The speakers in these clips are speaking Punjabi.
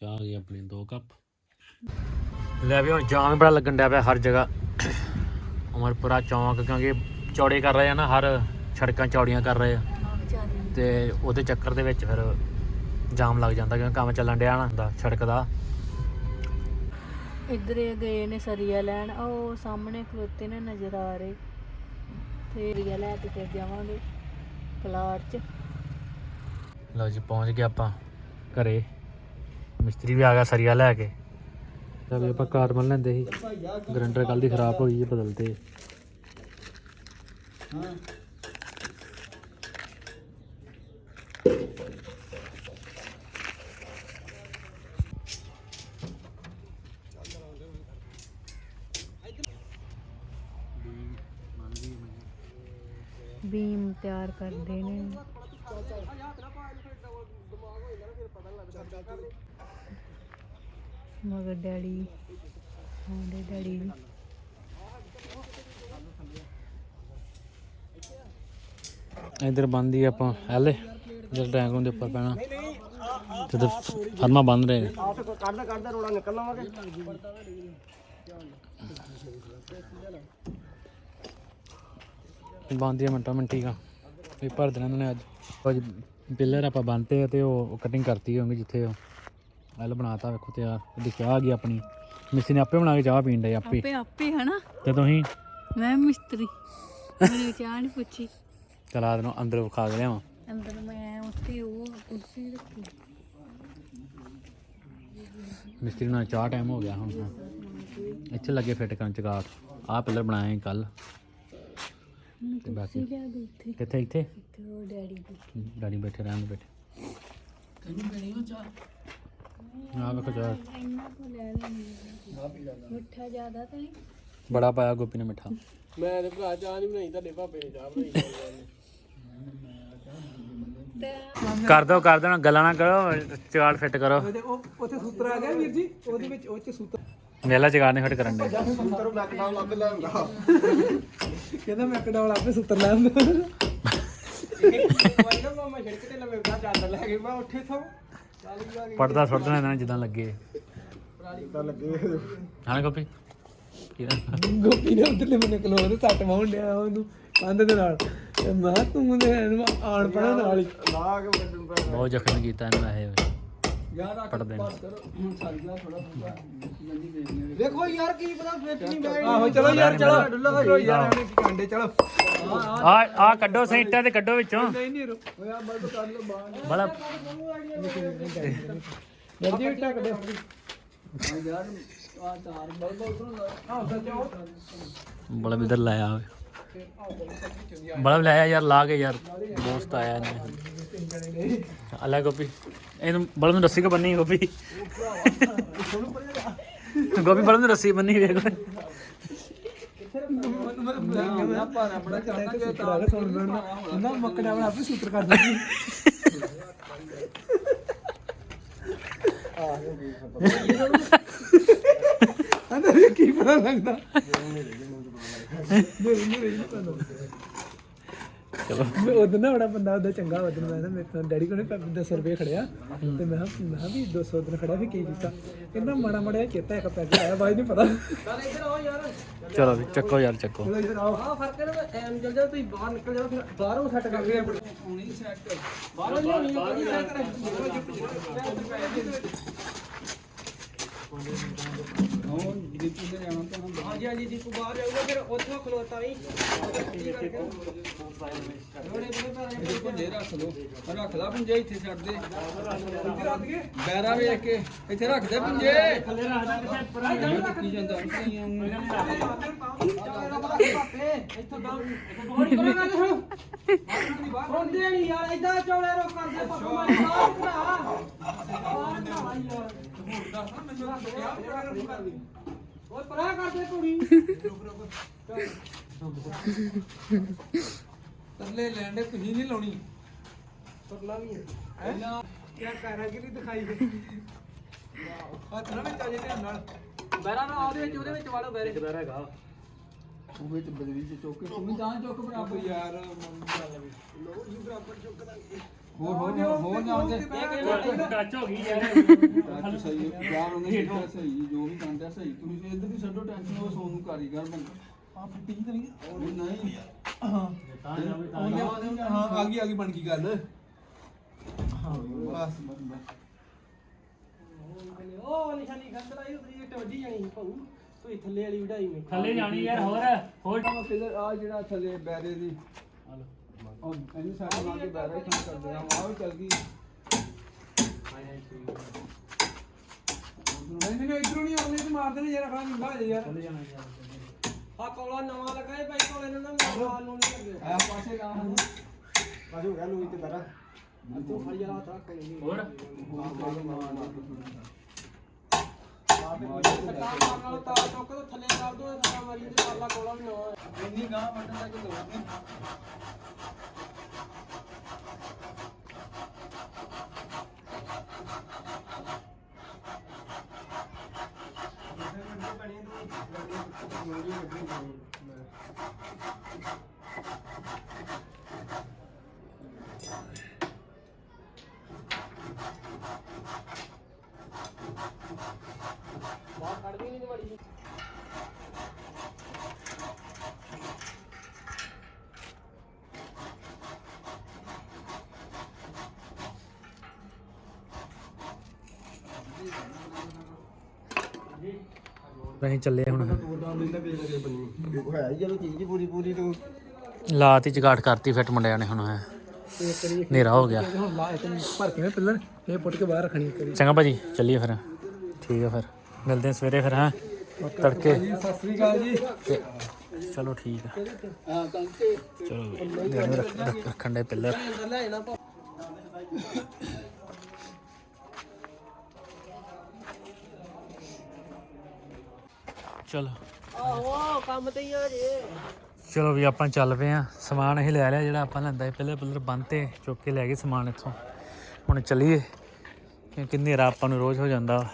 ਚਾਹ ਆ ਗਈ ਆਪਣੀ ਦੋ ਕੱਪ। ਲੈ ਵੀ ਹੁਣ ਜਾਮ ਬੜਾ ਲੱਗਣ ਡਿਆ ਪਿਆ ਹਰ ਜਗ੍ਹਾ। ਉਮਰਪੁਰਾ ਚੌਂਕ ਕਿਉਂਕਿ ਚੌੜੇ ਕਰ ਰਹੇ ਆ ਨਾ ਹਰ ਸੜਕਾਂ ਚੌੜੀਆਂ ਕਰ ਰਹੇ ਆ। ਤੇ ਉਹਦੇ ਚੱਕਰ ਦੇ ਵਿੱਚ ਫਿਰ ਜਾਮ ਲੱਗ ਜਾਂਦਾ ਕਿਉਂਕਿ ਕੰਮ ਚੱਲਣ ਡਿਆ ਨਾ ਹੁੰਦਾ ਸੜਕ ਦਾ। ਇੱਧਰ ਇਹ ਗਏ ਨੇ ਸਰੀਆ ਲੈਣ ਉਹ ਸਾਹਮਣੇ ਖਲੋਤੇ ਨੇ ਨਜ਼ਰ ਆ ਰਹੇ। ਤੇ ਸਰੀਆ ਲੈ ਕੇ ਫਿਰ ਜਾਵਾਂਗੇ ਪਲਾਟ ਚ। ਲਓ ਜੀ ਪਹੁੰਚ ਗਏ ਆਪਾਂ ਘਰੇ। ਮਿਸਤਰੀ ਵੀ ਆ ਗਿਆ ਸਰੀਆ ਲੈ ਕੇ। ਚੱਲ ਆਪਾਂ ਕਾਰ ਮਲ ਲੈਂਦੇ ਸੀ। ਗਰੰਟਰ ਕੱਲ ਦੀ ਖਰਾਬ ਹੋਈ ਹੈ ਬਦਲਦੇ। ਬੀਮ ਤਿਆਰ ਕਰਦੇ ਨੇ। ਮਗਰ ਡੈਡੀ ਆਉਂਦੇ ਡੈਡੀ ਵੀ। ਇਧਰ ਬੰਦੀ ਆਪਾਂ ਐਲੇ ਜਦ ਟੈਂਕ ਨੂੰ ਦੇ ਉੱਪਰ ਪੈਣਾ। ਤੇ ਫਰਮਾ ਬੰਦ ਰਹੇ ਕੱਢਦਾ ਕੱਢਦਾ ਰੋੜਾ ਨਿਕਲਣਾ ਵਾ ਬੰਦੀ ਆ ਮਿੰਟਾਂ ਮਿੰਟੀ ਕਾ ਇਹ ਭਰ ਦੇਣਾ ਇਹਨਾਂ ਨੇ ਅੱਜ। ਅੱਜ ਪਿੱਲਰ ਆਪਾਂ ਬੰਨਤੇ ਆ ਤੇ ਉਹ ਕਟਿੰਗ ਕਰਤੀ ਹੋਣਗੇ ਜਿੱਥੇ ਉਹ ਐਲ ਬਣਾਤਾ ਵੇਖੋ ਤੇ ਆ ਦਿਖਿਆ ਆ ਗਈ ਆਪਣੀ। ਮਿਸੀ ਨੇ ਆਪੇ ਬਣਾ ਕੇ ਚਾਹ ਪੀਣ ਦੇ ਆਪੇ। ਆਪੇ ਆਪੇ ਹਨਾ? ਤੇ ਤੁਸੀਂ? ਮੈਂ ਮਿਸਤਰੀ। ਮੈਨੂੰ ਚਾਹ ਨਹੀਂ ਪੁੱਛੀ। ਚਲਾ ਦੇਣਾ ਅੰਦਰ ਵਿਖਾ ਕੇ ਲਿਆਵਾਂ। ਅੰਦਰ ਮੈਂ ਉੱਥੇ ਉਹ ਕੁਰਸੀ ਰੱਖੀ। ਮਿਸਤਰੀ ਨਾਲ ਚਾਹ ਟਾਈਮ ਹੋ ਗਿਆ ਹੁਣ। ਇੱਥੇ ਲੱਗੇ ਫਿੱਟ ਕਰਨ ਚਗਾਟ ਆਹ ਪਿੱਲਰ ਬਣਾਏ ਕੱਲ ਤੇ ਬਾਕੀ ਕਿੱਥੇ ਇੱਥੇ? ਡੈਡੀ ਦੀ। ਡੈਡੀ ਬੈਠੇ ਰਹਿਣ ਦੇ ਬੈਠੇ। ਤੈਨੂੰ ਹੋ ਚਾਹ? ਆ ਵੇਖੋ ਚਾਹ। ਇੰਨਾ ਕੋ ਲੈ ਲੈਣੀ ਮਿੱਠਾ ਜ਼ਿਆਦਾ ਤਾਂ ਨਹੀਂ? ਬੜਾ ਪਾਇਆ ਗੋਪੀ ਨੇ ਮਿੱਠਾ। ਮੈਂ ਤੇ ਭਰਾ ਚਾਹ ਨਹੀਂ ਬਣਾਈ ਤੁਹਾਡੇ ਭਾਪੇ ਨੇ ਚਾਹ ਬਣਾਈ। ਕਰ ਦੋ ਕਰ ਦੇਣਾ ਗੱਲਾਂ ਨਾ ਕਰੋ ਚਗਾੜ ਫਿੱਟ ਕਰੋ। ਉਹ ਉੱਥੇ ਸੂਤਰ ਆ ਗਿਆ ਵੀਰ ਜੀ ਉਹਦੇ ਵਿੱਚ ਉਹ ਚ ਸੂਤਰ ਮੇਲਾ ਨਹੀਂ ਫਿੱਟ ਕਰਨ ਦੇ ਸੂਤਰ ਮੈਕਡਾਊਨ ਲੱਭ ਲੈਂਦਾ। ਕਹਿੰਦਾ ਮੈਕਡਾਊਨ ਆਪੇ ਸੂਤਰ ਲੈ ਆਉਂਦਾ ਕੋਈ ਨਾ ਮਾਮਾ ਛਿੜਕ ਤੇ ਲਵੇ ਬਾ ਚਾਦਰ ਲੈ ਕੇ ਮੈਂ ਉੱਠੇ ਥੋ। ਚੱਲ ਪੜਦਾ ਸੁੱਟ ਦੇਣਾ ਇਹਨਾਂ ਨੇ ਜਿੱਦਾਂ ਲੱਗੇ। ਤਾਂ ਲੱਗੇ ਹਾਂ ਗੋਪੀ। ਕਿਹਦਾ ਗੋਪੀ ਨੇ ਉਧਰਲੇ ਬੰਨੇ ਕੋਲ ਤੇ ਸੱਟ ਮਾਉਣ ਡਿਆ ਉਹਨੂੰ ਕੰਧ ਦੇ ਨਾਲ। ਤੇ ਮੈਂ ਕਿਹਾ ਤੂੰ ਇਹਨੂੰ ਆਣ ਪੜਾ ਨਾਲ ਹੀ ਲਾ ਕੇ ਵੱਡਣ ਪੈ ਬਹੁਤ ਜ਼ਖਮ ਕੀਤਾ ਇਹਨਾਂ ਦਾ ਇਹ ਯਾਰ ਆ ਪੜਦੇ ਨੇ। ਹੁਣ ਸਾਰੀ ਦਾ ਥੋੜਾ ਦੇਖੋ ਯਾਰ ਕੀ ਪਤਾ ਫਿੱਟ ਨਹੀਂ ਬੈਠ ਆਹੋ ਚਲੋ ਯਾਰ ਚਲੋ ਚਲੋ ਯਾਰ ਐਵੇਂ ਕੀ ਕਾਂਡੇ ਚਲੋ। ਆ ਆ ਕੱਢੋ ਸੈਂਟਾਂ ਤੇ ਕੱਢੋ ਵਿੱਚੋਂ। ਨਹੀਂ ਨਹੀਂ ਰੋ ਓਏ ਬਲਬ ਕੱਢ ਲੋ ਬਾਹਰ। ਬੜਾ ਜਲਦੀ ਇੱਟਾ ਕੱਢੋ ਯਾਰ ਆ ਚਾਰ ਬਲਬ ਉਧਰੋਂ ਆਹ ਸੱਚੋ ਬੜਾ ਇਧਰ ਲਾਇਆ ਹੋਵੇ ਬੜਾ ਲਾਇਆ ਯਾਰ, ਲਾ ਕੇ ਯਾਰ। ਦੋਸਤ ਆਇਆ ਇਹਨੇ। ਅੱਲਾ ਗੋਪੀ। ਇਹਨੂੰ ਬਲਬ ਨੂੰ ਰੱਸੀ ਕੋ ਬੰਨੀ ਗੋਪੀ? ਗੋਪੀ, ਬਲਬ ਨੂੰ ਰੱਸੀ ਬੰਨੀ ਵੇਖ ਨਾ ਪਾਣਾ ਬੜਾ ਕਰਦਾ ਕਿ ਤਾਂ ਨਾ ਮੱਕੜਾ ਬਣਾ ਆਪੇ ਸੂਤਰ ਕਰ ਦਿੰਦੀ ਅੰਦਰ ਕੀ ਪਤਾ ਲੱਗਦਾ। ਚਲੋ। ਮੈਂ ਉਦੋਂ ਨਾ ਬੜਾ ਬੰਦਾ ਉਹਦਾ ਚੰਗਾ ਉਦੋਂ ਮੈਂ ਨਾ ਮੇਰੇ ਤੋਂ ਡੈਡੀ ਕੋਲ 10 ਰੁਪਏ ਖੜਿਆ। ਤੇ ਮੈਂ ਕਿਹਾ- ਮੈਂ ਕਿਹਾ ਵੀ 200 ਦਿਨ ਖੜਿਆ ਵੀ ਕੀ ਕੀਤਾ? ਕਹਿੰਦਾ ਮਾੜਾ ਮਾੜਾ ਜਿਹਾ ਚੇਤਾ ਇੱਕ ਪੈਗ ਆਇਆ ਬਾਈ ਨਹੀਂ ਪਤਾ। ਚੱਲ ਇੱਧਰ ਆਓ ਯਾਰ। ਚਲੋ ਵੀ ਚੱਕੋ ਯਾਰ ਚੱਕੋ। ਚਲੋ ਇੱਧਰ ਆਓ। ਆ ਫ਼ਰਕ ਹੈ ਐਮ ਚਲ ਜਾ ਤੁਸੀਂ ਬਾਹਰ ਨਿਕਲ ਜਾਓ ਫਿਰ ਬਾਹਰੋਂ ਸੈੱਟ ਕਰ ਲਿਆ ਹੁਣੀ ਸੈੱਟ ਬਾਹਰੋਂ ਨਹੀਂ ਹੋਣੀ ਸੈੱਟ ਕਰ ਹਾਂਜੀ ਹਾਂਜੀ ਦੀਪੂ ਬਾਹਰ ਜਾਊਗਾ ਫਿਰ ਉੱਥੋਂ ਖਲੋਤਾ ਵੀ ਪੁੰਜੇ ਰੱਖ ਲੋ ਰੱਖ ਲਾ ਪੁੰਜੇ ਇੱਥੇ ਛੱਡ ਦੇ ਬੈਰਾ ਵੇਖ ਕੇ ਇੱਥੇ ਰੱਖ ਦੇ ਪੁੰਜੇ ਥੱਲੇ ਰੱਖ ਦੇ ਕਿਸੇ ਪਰ ਕੀ ਜਾਂਦਾ ਹੁੰਦੇ ਨਹੀਂ ਯਾਰ। ਇਦਾਂ ਚੌੜੇ ਰੋ ਕਰਦੇ ਪੱਕਾ ਮਾਰੀ ਬਾਹਰ ਭਰਾ ਬਾਹਰ ਨਾ ਯਾਰ ਓਏ ਪਰਾਂ ਕਰਦੇ ਕੁੜੀ ਥੱਲੇ ਲੈਂਡੇ ਤੁਸੀਂ ਨਹੀਂ ਲਾਉਣੀ। ਪਰਲਾ ਵੀ ਹੈ। ਯਾਰ ਕਾਰਾਗਰੀ ਦਿਖਾਈ ਦੇ। ਹੱਥ ਨਾ ਵਿੱਚ ਅਜੇ ਧਿਆਨ ਨਾਲ। ਬੈਰਾ ਨਾ ਉਹਦੇ ਵਿੱਚ ਉਹਦੇ ਵਿੱਚ ਵਾਲੋ ਹੈਗਾ। ਉਹ ਵਿੱਚ ਬਦਲੀ ਚ ਚੁੱਕ ਕੇ ਤੂੰ ਵੀ ਤਾਂ ਚੁੱਕ ਬਰਾਬਰ ਯਾਰ ਲੋ ਜੀ ਬਰਾਬਰ ਚੁੱਕਦਾ ਹੋਰ ਹੋਰ ਹੋਰ ਜਾਂਦੇ ਟੱਚ ਹੋ ਗਈ ਯਾਰ ਟੱਚ ਸਹੀ ਹੈ। ਯਾਰ ਉਹਨੇ ਕੀਤਾ ਸਹੀ ਜੋ ਵੀ ਕਹਿੰਦਾ ਸਹੀ। ਤੁਸੀਂ ਇੱਧਰ ਵੀ ਛੱਡੋ ਟੈਨਸ਼ਨ ਉਹ ਸੋਨੂੰ ਕਾਰੀਗਰ ਬੰਦਾ। ਆ ਫਿੱਟੀ ਜੀ ਤਾਂ ਨਹੀਂ ਉਹ ਨਹੀਂ। ਉਹਨੇ ਹਾਂ ਆ ਗਈ ਆ ਗਈ ਬਣ ਗਈ ਗੱਲ। ਹਾਂ ਬਸ। ਉਹ ਨਿਸ਼ਾਨੀ ਖੰਦਰ ਆਈ ਉਤਰੀ ਇੱਟ ਵੱਡੀ ਜਾਣੀ ਸੀ ਭਾਊ ਤੂੰ ਥੱਲੇ ਵਾਲੀ ਵਢਾਈ ਮੇ। ਥੱਲੇ ਜਾਣੀ ਯਾਰ ਹੋਰ। ਹੋਰ ਆ ਜਿਹੜਾ ਥੱਲੇ ਬੈਰੇ ਦੀ। ਉਹ ਇਹਨੂੰ ਸਾਡੇ ਨਾਲ ਦੇ ਬੈਰੇ ਕੰਮ ਕਰਦੇ ਆ ਆਹ ਵੀ ਚੱਲ ਗਈ ਨਹੀਂ ਨਹੀਂ ਇਧਰੋਂ ਨਹੀਂ ਆਉਣੇ ਤੇ ਮਾਰ ਦੇਣੇ ਯਾਰ ਖਾ ਨਿੰਗਾ ਹੋ ਜਾ ਯਾਰ ਆ ਕੋਲਾ ਨਵਾਂ ਲੱਗਾ ਏ ਭਾਈ ਕੋਲੇ ਨੂੰ ਨਾ ਨਾਲ ਨੂੰ ਨਹੀਂ ਲੱਗਿਆ ਆ ਪਾਸੇ ਲਾ ਹਾਂ ਬਾਜੂ ਗਿਆ ਲੂਈ ਤੇ ਬੈਰਾ ਤੂੰ ਫੜ ਜਾ। ਹੋਰ? ਤੋਂ ਇਹ ਮਾਰੀ ਕੋਲਾ ਵੀ ਨਵਾਂ ਇੰਨੀ ਗਾਂ ਵੱਟਣ ਤੱਕ ਲੋੜ? ਨਹੀਂ ਬਾਹਰ ਕੱਢਦੀ ਨਹੀਂ ਤੇ ਮਾੜੀ ਜਿਹੀ। ਅਸੀਂ ਚੱਲੇ ਹੁਣ। ਹੋਇਆ ਜਦੋਂ ਚੀਜ਼ ਪੂਰੀ ਪੂਰੀ ਤੂੰ। ਲਾਤੀ ਚਗਾਟ ਕਰਤੀ ਫਿੱਟ ਮੁੰਡਿਆਂ ਨੇ ਹੁਣ ਹੈ। ਹਨੇਰਾ ਹੋ ਗਿਆ। ਹੁਣ ਲਾ ਇੱਕ ਭਰ ਕੇ ਨਾ ਪਿੱਲਰ ਇਹ ਪੁੱਟ ਕੇ ਬਾਹਰ ਰੱਖਣੀ ਇੱਕ ਵਾਰੀ। ਚੰਗਾ ਭਾਜੀ ਚੱਲੀਏ ਫਿਰ। ਠੀਕ ਹੈ ਫਿਰ। ਮਿਲਦੇ ਹਾਂ ਸਵੇਰੇ ਫਿਰ ਹਾਂ। ਤੜਕੇ। ਜੀ ਸਤਿ ਸ੍ਰੀ ਅਕਾਲ ਜੀ। ਤੇ ਚਲੋ ਠੀਕ ਹੈ ਹਾਂ ਚਲੋ ਰੱਖ ਰੱਖ- ਰੱਖਣ ਦੇ ਪਿੱਲਰ। ਚਲੋ। ਆਹੋ ਕੰਮ ਤੇ ਹੀ ਆ ਜੇ। ਚਲੋ ਵੀ ਆਪਾਂ ਚੱਲ ਪਏ ਆ। ਸਮਾਨ ਅਸੀਂ ਲੈ ਲਿਆ ਜਿਹੜਾ ਆਪਾਂ ਲੈਂਦਾ ਸੀ ਪਹਿਲੇ। ਪਿੱਲਰ ਬੰਨ ਤੇ ਚੁੱਕ ਕੇ ਲੈ ਗਏ ਸਮਾਨ ਇੱਥੋਂ। ਹੁਣ ਚੱਲੀਏ ਕਿਉਂਕਿ ਹਨੇਰਾ ਆਪਾਂ ਨੂੰ ਰੋਜ਼ ਹੋ ਜਾਂਦਾ।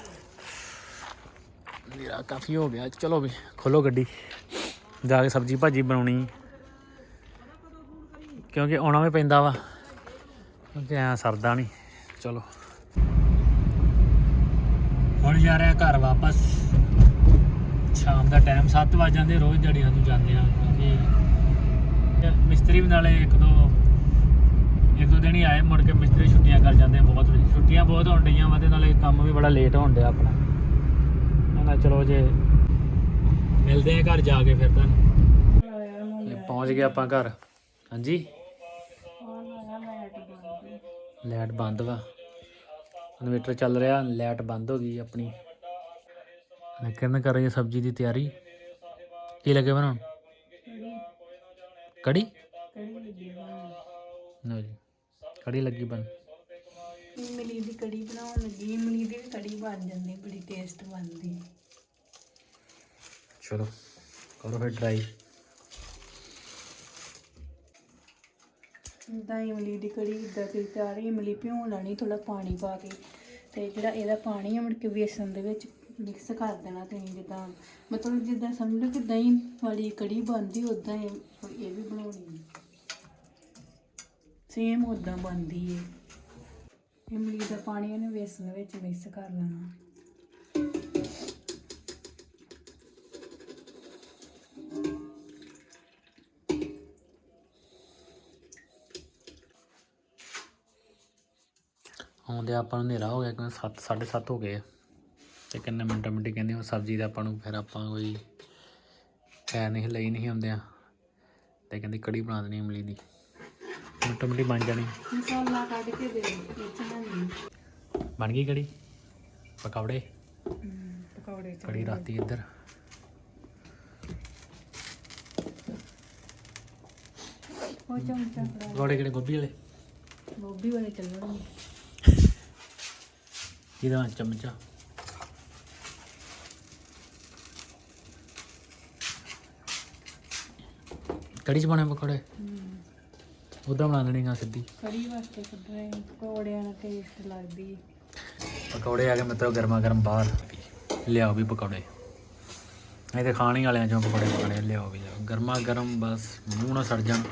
ਹਨੇਰਾ ਕਾਫੀ ਹੋ ਗਿਆ। ਚਲੋ ਵੀ ਖੋਲੋ ਗੱਡੀ। ਜਾ ਕੇ ਸਬਜੀ ਭਾਜੀ ਬਣਾਉਣੀ। ਕਿਉਂਕਿ ਆਉਣਾ ਵੀ ਪੈਂਦਾ ਵਾ। ਕਿਉਂਕਿ ਐ ਸਰਦਾ ਨਹੀਂ। ਚਲੋ। ਹੁਣ ਜਾ ਰਹੇ ਘਰ ਵਾਪਸ। ਸ਼ਾਮ ਦਾ ਟਾਈਮ 7 ਵਜ ਜਾਂਦੇ, ਰੋਜ਼ ਦਿਹਾੜੀ ਸਾਨੂੰ ਜਾਂਦੇ ਆ ਕਿਉਂਕਿ ਮਿਸਤਰੀ ਵੀ ਨਾਲੇ ਇੱਕ ਦੋ ਇੱਕ ਦੋ ਦਿਨ ਹੀ ਆਏ, ਮੁੜ ਕੇ ਮਿਸਤਰੀ ਛੁੱਟੀਆਂ ਕਰ ਜਾਂਦੇ ਬਹੁਤ ਛੁੱਟੀਆਂ ਬਹੁਤ ਹੋਣ ਡਈਆਂ ਵਾ ਤੇ ਨਾਲੇ ਕੰਮ ਵੀ ਬੜਾ ਲੇਟ ਹੋਣ ਡਿਆ ਆਪਣਾ। ਮੈਂ ਚਲੋ ਜੇ ਮਿਲਦੇ ਆ ਘਰ ਜਾ ਕੇ ਫਿਰ ਤੁਹਾਨੂੰ। ਪਹੁੰਚ ਗਏ ਆਪਾਂ ਘਰ। ਹਾਂਜੀ? ਲਾਈਟ ਬੰਦ ਵਾ। ਇਨਵੇਟਰ ਚੱਲ ਰਿਹਾ ਲਾਈਟ ਬੰਦ ਹੋ ਗਈ ਆਪਣੀ। ਮੈਂ ਕਿਰਨ ਕਰ ਰਹੀ ਹੈ ਸਬਜ਼ੀ ਦੀ ਤਿਆਰੀ। ਕੀ ਲੱਗੇ ਬਣਾਉਣ ਕੜੀ। ਲਓ ਜੀ ਕੜੀ ਲੱਗੀ ਬਣ। ਇਮਲੀ ਦੀ ਕੜੀ ਬਣਾਉਣ ਲੱਗੀ ਇਮਲੀ ਦੀ ਵੀ ਕੜੀ ਬਣ ਜਾਂਦੀ ਬੜੀ ਟੇਸਟ ਬਣਦੀ। ਚਲੋ ਕਰੋ ਫਿਰ ਟਰਾਈ ਇਦਾਂ ਇਮਲੀ ਦੀ ਕੜੀ ਇਦਾਂ ਕਿ ਤਿਆਰ ਇਮਲੀ ਭਿਉਂ ਲੈਣੀ ਥੋੜਾ ਪਾਣੀ ਪਾ ਕੇ। ਤੇ ਜਿਹੜਾ ਇਹਦਾ ਪਾਣੀ ਆ ਮੁੜ ਕੇ ਵੇਸਣ ਦੇ ਵਿੱਚ ਮਿਕਸ ਕਰ ਦੇਣਾ ਤੇ ਜਿੱਦਾਂ, ਮਤਲਬ ਜਿੱਦਾਂ ਸਮਝ ਲਓ ਕਿ ਦਹੀਂ ਵਾਲੀ ਕੜੀ ਬਣਦੀ ਉਦਾਂ ਇਹ ਇਹ ਵੀ ਬਣਾਉਣੀ ਸੇਮ ਉਦਾਂ ਬਣਦੀ ਏ। ਇਮਲੀ ਦਾ ਪਾਣੀ ਇਹਨੇ ਵੇਸਣ ਵਿੱਚ ਮਿਕਸ ਕਰ ਲੈਣਾ। ਆਉਂਦੇ ਆਪਾਂ ਨੂੰ ਹਨੇਰਾ ਹੋ ਗਿਆ ਕਿਉਂਕਿ 7 7:30 ਹੋ ਗਏ ਆ। ਤੇ ਕਿੰਨੇ ਮਿੰਟਾਂ ਮਿੰਟੀ ਕਹਿੰਦੇ ਉਹ ਸਬਜ਼ੀ ਦਾ ਆਪਾਂ ਨੂੰ ਫਿਰ ਆਪਾਂ ਕੋਈ ਖੈਰ ਨਹੀਂ ਲਈ ਨਹੀਂ ਹੁੰਦਿਆਂ ਤੇ ਕਹਿੰਦੀ ਕੜੀ ਬਣਾ ਦੇਣੀ ਇਮਲੀ ਦੀ। ਮਿੰਟੋ ਮਿੰਟੀ ਬਣ ਜਾਣੀ। ਮਸਾਲਾ ਕੱਢ ਕੇ ਦੇ ਵਿੱਚ ਬਣ ਗਈ ਕੜੀ? ਪਕੌੜੇ? ਕੜੀ ਰਾਤੀ ਇੱਧਰ। ਉਹ ਚਮਚਾ ਫੜਾ ਪਕੌੜੇ ਕਿਹੜੇ ਗੋਭੀ ਵਾਲੇ? ਗੋਭੀ ਵਾਲੇ ਚੱਲਣਗੇ। ਇਹਦਾ ਚਮਚਾ? ਕੜੀ ਚ ਬਣੇ ਪਕੌੜੇ? ਉਦਾਂ ਬਣਾ ਲੈਣੀ ਗਾ ਸਿੱਧੀ। ਕੜੀ ਵਾਸਤੇ ਕੱਢਣੇ ਪਕੌੜਿਆਂ ਨਾਲ ਟੇਸਟ ਲੱਗਦੀ ਹੈ। ਪਕੌੜੇ ਆ ਗਏ ਮਤਲਬ ਗਰਮਾ ਗਰਮ ਬਾਹਰ। ਲਿਆਓ ਵੀ ਪਕੌੜੇ। ਇਹ ਤੇ ਖਾਣੇ ਵਾਲਿਆਂ ਚੋਂ ਪਕੌੜੇ ਪਕੌੜੇ ਲਿਆਓ ਵੀ ਲਿਆਓ। ਗਰਮਾ ਗਰਮ ਬਸ ਮੂੰਹ ਨਾ ਸੜ ਜਾਣ।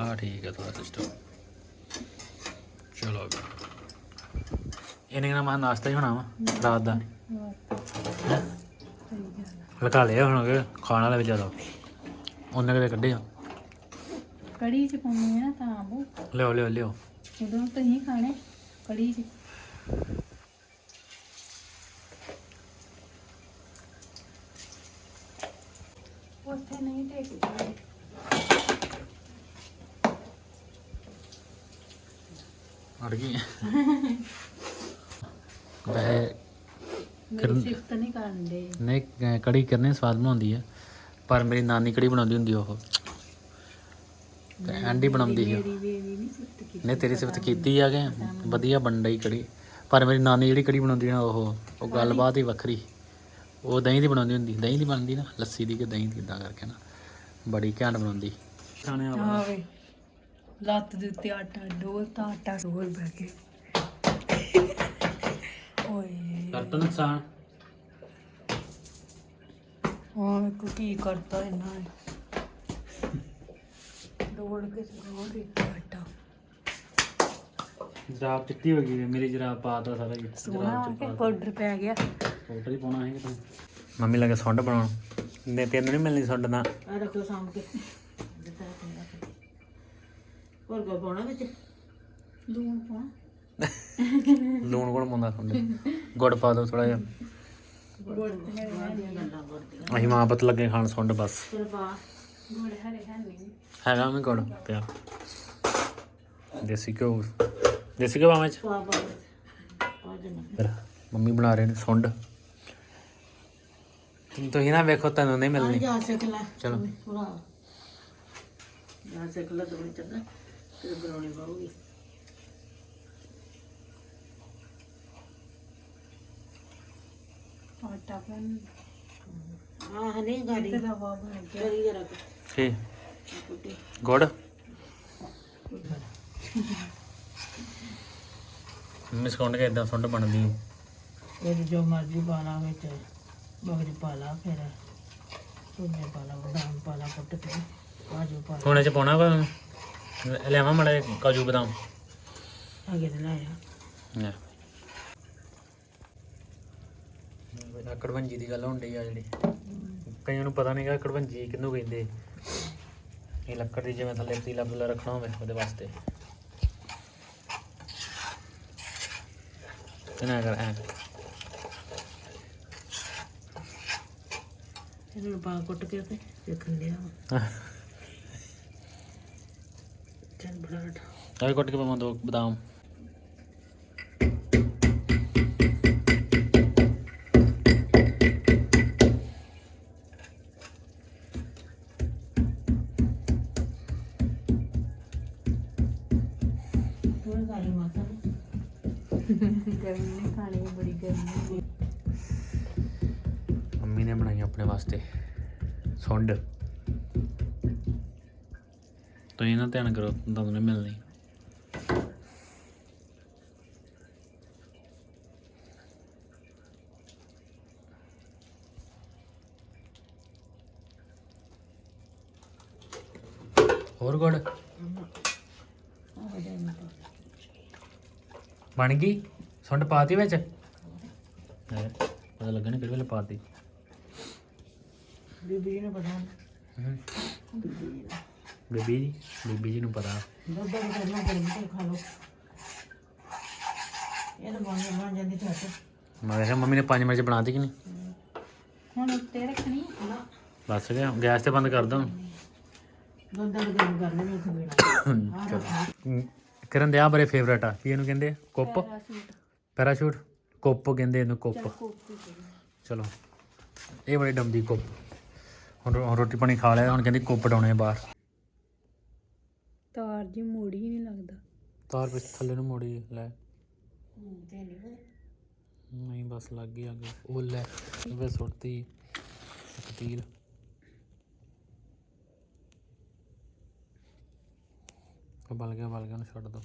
ਆ ਠੀਕ ਹੈ ਤੁਹਾਡਾ ਸਿਸਟਮ ਚਲੋ ਇਹਨੇ ਨਾ ਮੈਂ ਨਾਸ਼ਤਾ ਹੀ ਹੋਣਾ ਵਾ? ਰਾਤ ਦਾ। ਲਗਾ ਲਿਆ ਹੁਣ ਕਿ ਖਾਣ ਵਾਲੇ ਵਿੱਚ ਜ਼ਿਆਦਾ। ਉਹਨਾਂ ਕਦੇ ਕੱਢੇ ਆ। ਕੜੀ ਚ ਪਾਉਣੀ ਆ ਤਾਂ ਆਬੂ। ਲਿਓ ਲਿਓ ਲਿਓ ਉਦੋਂ ਤੁਸੀਂ ਖਾਣੇ ਕੜੀ ਚ। ਉੱਥੇ ਨਹੀਂ ਟੇਕਦੇ ਅੜ ਗਈ ਸਿਫਤ ਨਹੀਂ ਕਰਨ ਦੇ। ਨਹੀਂ ਅਹ ਕੜੀ ਕਰਨੇ ਸਵਾਦ ਬਣਾਉਂਦੀ ਆ। ਪਰ ਮੇਰੀ ਨਾਨੀ ਕੜੀ ਬਣਾਉਂਦੀ ਹੁੰਦੀ ਉਹ। ਤੇ ਐਂਡੀ ਬਣਾਉਂਦੀ ਸੀ ਉਹ। ਮੇਰੀ ਬੇਬੀ ਨਹੀਂ ਸਿਫਤ ਕੀਤੀ ਨਹੀਂ ਤੇਰੀ ਸਿਫਤ ਕੀਤੀ ਆ ਕਿ ਵਧੀਆ ਬਣ ਕੜੀ। ਪਰ ਮੇਰੀ ਨਾਨੀ ਜਿਹੜੀ ਕੜੀ ਬਣਾਉਂਦੀ ਨਾ ਉਹ ਉਹ ਗੱਲਬਾਤ ਹੀ ਵੱਖਰੀ। ਉਹ ਦਹੀਂ ਦੀ ਬਣਾਉਂਦੀ ਹੁੰਦੀ। ਦਹੀਂ ਦੀ ਬਣਦੀ ਨਾ ਲੱਸੀ ਦੀ ਕਿ ਦਹੀਂ ਦੀ ਇਦਾਂ ਕਰਕੇ ਨਾ। ਬੜੀ ਘੈਂਟ ਬਣਾਉਂਦੀ। ਖਾਣੇ ਆ ਆਵੇ ਲੱਤ ਦੇ ਉੱਤੇ ਆਟਾ ਡੋਲ ਤਾਂ ਆਟਾ ਡੋਲ ਬਹਿ ਕੇ। ਓਏ ਕਰਤਾ ਨੁਕਸਾਨ? ਹਾਂ ਮੈਂ ਕੋ ਕੀ ਕਰਤਾ ਇਹਨਾਂ ਨੇ। ਡੋਲ ਕੇ ਡੋਲ ਕੇ ਆਟਾ ਜਰਾਬ ਚਿੱਟੀ ਹੋ ਗਈ ਮੇਰੀ ਜਰਾਬ ਪਾਤਾ ਸਾਰਾ ਹੀ। ਸੋਹਣਾ ਆ ਕੇ ਪਾਊਡਰ ਪੈ ਗਿਆ। ਫੋਟੋ ਹੀ ਪਾਉਣਾ ਹੈ ਤੂੰ। ਮੰਮੀ ਲੱਗੇ ਸੁੰਡ ਬਣਾਉਣ। ਨੇ ਤੈਨੂੰ ਨਹੀਂ ਮਿਲਣੀ ਸੁੰਡ ਨਾ। ਆ ਰੱਖੋ ਸਾਂਭ ਕੇ। ਹੋਰ ਕੋ ਪਾਉਣਾ ਵਿੱਚ? ਲੂਣ ਪਾ ਲੂਣ ਕੋਲ ਪਾਉਂਦਾ ਸੁੰਡ? ਗੁੜ ਪਾ ਦੋ ਥੋੜਾ ਜਿਹਾ। ਅਸੀਂ ਮਾਂ ਪੁੱਤ ਲੱਗੇ ਖਾਣ ਸੁੰਡ ਬਸ। ਫਿਰ ਪਾ ਗੁੜ ਹਰੇ ਹਰੇ ਹੈਗਾ ਮੈਂ ਗੁੜ ਪਿਆ? ਦੇਸੀ ਘਿਓ। ਦੇਸੀ ਘਿਓ ਪਾਵਾਂ ਚ? ਪਾ ਪਾ ਪਾ ਜਨਾ ਫਿਰ ਮੰਮੀ ਬਣਾ ਰਹੇ ਨੇ ਸੁੰਡ। ਤੁਸੀਂ ਨਾ ਵੇਖੋ ਤੈਨੂੰ ਨਹੀਂ ਮਿਲਣੀ। ਜਾ ਸਿੱਖ ਲੈ। ਚਲੋ। ਜਾ ਸਿੱਖ ਲੈ ਤੂੰ ਚੰਗਾ ਤੇ ਬਣਾਉਣੀ ਪਾਉਗੀ। ਆਟਾ ਬਣ ਆਹ ਨਹੀਂ ਗਾੜੀ। ਤੇ ਲਵਾ ਬਣ ਗਿਆ। ਕਰੀ ਜਰਾ ਕੁ। ਠੀਕ। ਕੁੱਟੀ ਗੁੜ। ਮਿਸ ਸੁੰਡ ਕੇ ਇਦਾਂ ਸੁੰਡ ਬਣਦੀ ਹੈ। ਇਹ ਜੋ ਮਰਜ਼ੀ ਪਾ ਲਾ ਵਿੱਚ। ਬਗਜ ਪਾ ਲਾ ਫਿਰ। ਤੁਮੇ ਪਾ ਲਾ ਬਦਾਮ ਪਾ ਲਾ ਕੁੱਟ ਕੇ। ਕਾਜੂ ਪਾ ਲਾ ਹੁਣ ਇਹ ਚ ਪਾਉਣਾ ਕੋ ਲੈਵਾਂ ਮੜੇ ਕਾਜੂ ਬਦਾਮ। ਅੱਗੇ ਤੇ ਲਾਇਆ ਲੈ। ਅਕੜਵੰਜੀ ਦੀ ਗੱਲ ਹੁੰਦੀ ਆ ਜਿਹੜੀ। ਕਈਆਂ ਨੂੰ ਪਤਾ ਨਹੀਂਗਾ ਅਕੜਵੰਜੀ ਕਿਹਨੂੰ ਕਹਿੰਦੇ। ਇਹ ਲੱਕੜ ਦੀ ਜਿਵੇਂ ਥੱਲੇ ਪਤੀਲਾ ਪਤੀਲਾ ਰੱਖਣਾ ਹੋਵੇ ਉਹਦੇ ਵਾਸਤੇ। ਤੇ ਨਾ ਕਰ ਐ ਇਹਨੂੰ ਪਾ ਕੁੱਟ ਕੇ ਤੇ ਦੇਖਣ ਲਿਆ ਚੱਲ ਬੜਾ ਵੀ ਕੱਟ ਕੇ ਪਾਵਾਂ ਦੋ ਬਦਾਮ। ਸੁੰਡ ਤੁਸੀਂ ਨਾ ਧਿਆਨ ਕਰੋ ਤੁਹਾਨੂੰ ਨਹੀਂ ਮਿਲਣੀ। ਹੋਰ ਗੁੜ? ਬਣ ਗਈ? ਸੁੰਡ ਪਾਤੀ ਵਿੱਚ? ਪਤਾ ਲੱਗਣਾ ਕਿਹੜੇ ਵੇਲੇ ਪਾਤੀ। ਬੀਬੀ ਜੀ ਨੂੰ ਪਤਾ ਬੀਬੀ ਜੀ ਬੀਬੀ ਜੀ ਨੂੰ ਪਤਾ। ਦੁੱਧ ਦਾ ਕਰਨਾ ਗਰਮ ਤੇ ਖਾ ਲੋ ਇਹ ਤਾਂ ਬਣ ਬਣ ਜਾਂਦੀ ਝੱਟ। ਮੈਂ ਕਿਹਾ ਮੰਮੀ ਨੇ 5 ਮਿੰਟ ਚ ਬਣਾਤੀ ਕਿ ਨਹੀਂ? ਹੁਣ ਉੱਤੇ ਰੱਖਣੀ ਬਸ ਗਿਆ ਗੈਸ ਤੇ ਬੰਦ ਕਰ ਦੋ। ਦੁੱਧ ਦਾ ਗਰਮ ਕਰ ਲੈਣੀ ਉੱਥੇ ਬੀਣਾ ਕਰਨ ਦੇ ਆ ਬਰੇ ਫੇਵਰਟ ਆ। ਕੀ ਇਹਨੂੰ ਕਹਿੰਦੇ ਆ? ਕੁੱਪ? ਸੂਟ ਪੈਰਾਸ਼ੂਟ ਕੁੱਪ ਕਹਿੰਦੇ ਇਹਨੂੰ ਕੁੱਪ। ਕੋਪੀ ਚਲੋ। ਇਹ ਬੜੀ ਡੰਬੀ ਕੁੱਪ। ਹੁਣ ਰੋ- ਰੋਟੀ ਪਾਣੀ ਖਾ ਲਿਆ ਹੁਣ ਕਹਿੰਦੀ ਕੁੱਪ ਡਾਉਣੇ ਆ ਬਾਹਰ। ਤਾਰ ਜੀ ਮੋੜੀ ਹੀ ਨਹੀਂ ਲੱਗਦਾ। ਤਾਰ ਵਿੱਚ ਥੱਲੇ ਨੂੰ ਮੋੜੀ ਲੈ। ਤੇ ਨਹੀਂ ਬਸ ਲੱਗ ਗਈ ਅੱਗ। ਉਹ ਲੈ ਵੇ ਸੁੱਟਤੀ। ਤੀਰ ਉਹ ਬਲ ਗਿਆ ਬਲ ਗਿਆ ਉਹਨੂੰ ਛੱਡ ਦੋ।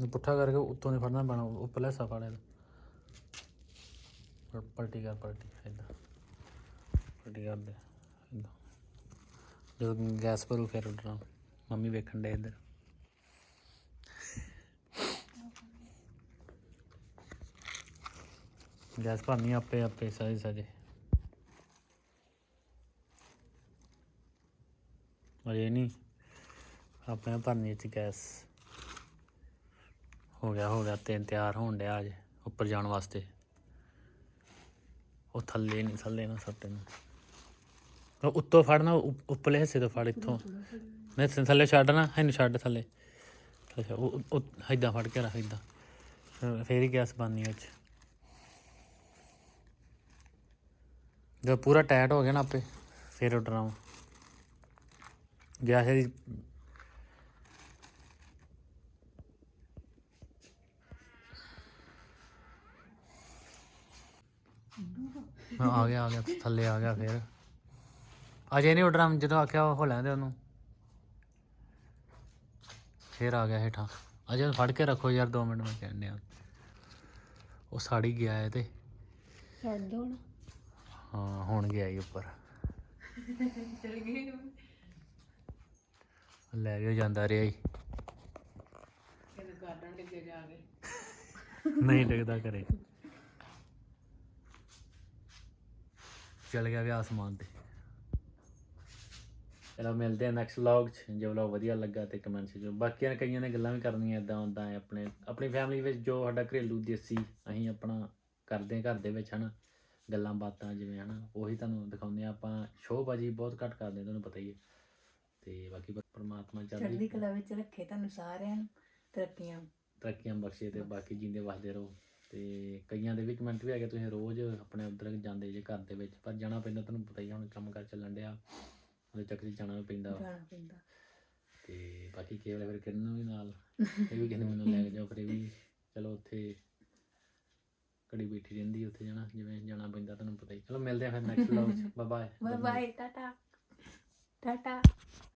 ਇਹ ਪੁੱਠਾ ਕਰਕੇ ਉੱਤੋਂ ਨਹੀਂ ਫੜਨਾ ਪੈਣਾ ਉੱਪਰ ਲੈ ਸਫਾ ਲੈ ਪਲਟੀ ਕਰ, ਪਲਟੀ, ਏਦਾਂ। ਪਲਟੀ ਕਰ ਦੇ ਜਦੋਂ ਗੈਸ ਭਰੂ, ਫਿਰ ਉੱਡਣਾ। ਮੰਮੀ ਵੇਖਣ ਦੇ ਇੱਧਰ। ਗੈਸ ਭਰਨੀ ਆਪੇ ਆਪੇ ਸਹੀ ਸਜੇ। ਅਰੇ ਨਹੀਂ ਆਪਣੇ ਭਰਨੀ ਚ ਗੈਸ। ਹੋ ਗਿਆ ਹੋ ਗਿਆ। ਤਿੰਨ ਤਿਆਰ ਹੋਣ ਡਿਆ ਅਜੇ, ਉੱਪਰ ਜਾਣ ਵਾਸਤੇ। ਉਹ ਥੱਲੇ ਨਹੀਂ, ਥੱਲੇ ਨਾ ਸੱਟੇ ਨੂੰ। ਉਹ ਉੱਤੋਂ ਫੜਨਾ ਉਪ- ਉੱਪਰਲੇ ਹਿੱਸੇ ਤੋਂ ਫੜ ਇੱਥੋਂ। ਨਹੀਂ ਥ- ਥੱਲੇ ਛੱਡਣਾ ਇਹਨੂੰ ਛੱਡ ਥੱਲੇ। ਅੱਛਾ, ਉਹ ਉਹ ਇਦਾਂ ਫੜ ਕੇ ਰੱਖ ਇਦਾਂ ਫੇਰ ਹੀ ਗੈਸ ਬਣਨੀ ਉਹ ਚ। ਜਦ ਪੂਰਾ ਟਾਈਟ ਹੋ ਗਿਆ ਨਾ ਆਪੇ, ਫੇਰ ਉੱਡਣਾ ਵਾ। ਗੈਸ ਦੀ ਹਾਂ, ਆ ਗਿਆ ਆ ਗਿਆ ਥੱਲੇ ਆ ਗਿਆ ਫੇਰ। ਅਜੇ ਨਹੀਂ ਉੱਡਣਾ ਜਦੋਂ ਆਖਿਆ ਉਹ ਹੋ ਲੈਂਦੇ ਉਹਨੂੰ। ਫੇਰ ਆ ਗਿਆ ਹੇਠਾਂ। ਅਜੇ ਉਹਨੂੰ ਫੜ ਕੇ ਰੱਖੋ ਯਾਰ 2 ਮਿੰਟ ਮੈਂ ਕਹਿੰਦੇ ਆ ਉਹ ਸਾੜੀ ਗਿਆ ਹੈ ਤੇ। ਛੱਡ ਦੋ ਨਾ ਹਾਂ ਹੁਣ ਗਿਆ ਹੀ ਉੱਪਰ। ਚਲ ਗਏ ਲੈ ਕੇ ਜਾਂਦਾ ਰਿਹਾ ਹੀ ਕਿਤੇ ਗਾਰਡਨ ਡਿੱਗੇ ਜਾ ਕੇ। ਨਹੀਂ ਡਿੱਗਦਾ ਕਰੇ। ਚਲ ਗਿਆ ਵੀ ਆਸਮਾਨ ਤੇ। ਚਲੋ ਮਿਲਦੇ ਆ ਨੈਕਸਟ ਵਲੌਗ 'ਚ। ਜੇ ਵਲੌਗ ਵਧੀਆ ਲੱਗਾ ਤੇ ਕਮੈਂਟ 'ਚ ਜੋ। ਬਾਕੀਆਂ ਨੇ ਕਈਆਂ ਨੇ ਗੱਲਾਂ ਵੀ ਕਰਨੀਆਂ ਇਦਾਂ ਹੁੰਦਾ ਹੈ ਆਪਣੇ ਆਪਣੀ ਫੈਮਿਲੀ ਵਿੱਚ ਜੋ ਸਾਡਾ ਘਰੇਲੂ ਦੇਸੀ ਅਸੀਂ ਆਪਣਾ ਕਰਦੇ ਹਾਂ ਘਰ ਦੇ ਵਿੱਚ ਹਨਾ ਗੱਲਾਂ ਬਾਤਾਂ ਜਿਵੇਂ ਹਨਾ ਉਹੀ ਤੁਹਾਨੂੰ ਦਿਖਾਉਂਦੇ ਆ। ਆਪਾਂ ਸ਼ੋਅਬਾਜੀ ਬਹੁਤ ਘੱਟ ਕਰਦੇ ਤੁਹਾਨੂੰ ਪਤਾ ਹੀ ਹੈ ਤੇ ਬਾਕੀ ਪਰ- ਪਰਮਾਤਮਾ ਚੜ੍ਹਦੀ ਕਲਾ ਵਿੱਚ ਰੱਖੇ ਤੁਹਾਨੂੰ ਸਾਰਿਆਂ ਨੂੰ। ਤਰੱਕੀਆਂ। ਤਰੱਕੀਆਂ ਬਖਸ਼ੇ ਤੇ ਬਾਕੀ ਜਿੰਦੇ ਵਸਦੇ ਰਹੋ। ਤੇ ਕਈਆਂ ਦੇ ਵੀ ਕਮੈਂਟ ਵੀ ਆ ਗਏ ਤੁਸੀਂ ਰੋਜ਼ ਆਪਣੇ ਉਧਰ ਜਾਂਦੇ ਜੇ ਘਰ ਦੇ ਵਿੱਚ ਪਰ ਜਾਣਾ ਪੈਂਦਾ ਤੁਹਾਨੂੰ ਪਤਾ ਹੀ ਆ, ਹੁਣ ਕੰਮ ਕਰ ਚੱਲਣ ਡਿਆ ਉਹਦੇ ਚੱਕਰ 'ਚ ਜਾਣਾ ਵੀ ਪੈਂਦਾ। ਜਾਣਾ ਪੈਂਦਾ। ਤੇ ਬਾਕੀ ਕੇਵਲ ਫਿਰ ਕਿਰਨ ਨੂੰ ਵੀ ਨਾਲ ਇਹ ਵੀ ਕਹਿੰਦੇ ਮੈਨੂੰ ਲੈ ਕੇ ਜਾਓ ਫਿਰ ਇਹ ਵੀ ਚਲੋ ਉੱਥੇ ਘੜੀ ਬੈਠੀ ਰਹਿੰਦੀ ਉੱਥੇ ਜਾਣਾ ਜਿਵੇਂ ਜਾਣਾ ਪੈਂਦਾ ਤੁਹਾਨੂੰ ਪਤਾ ਹੀ ਚਲੋ ਮਿਲਦੇ ਆ ਫਿਰ ਨੈਕਸਟ ਵਲੌਗ 'ਚ। Bye bye bye tata. Tata.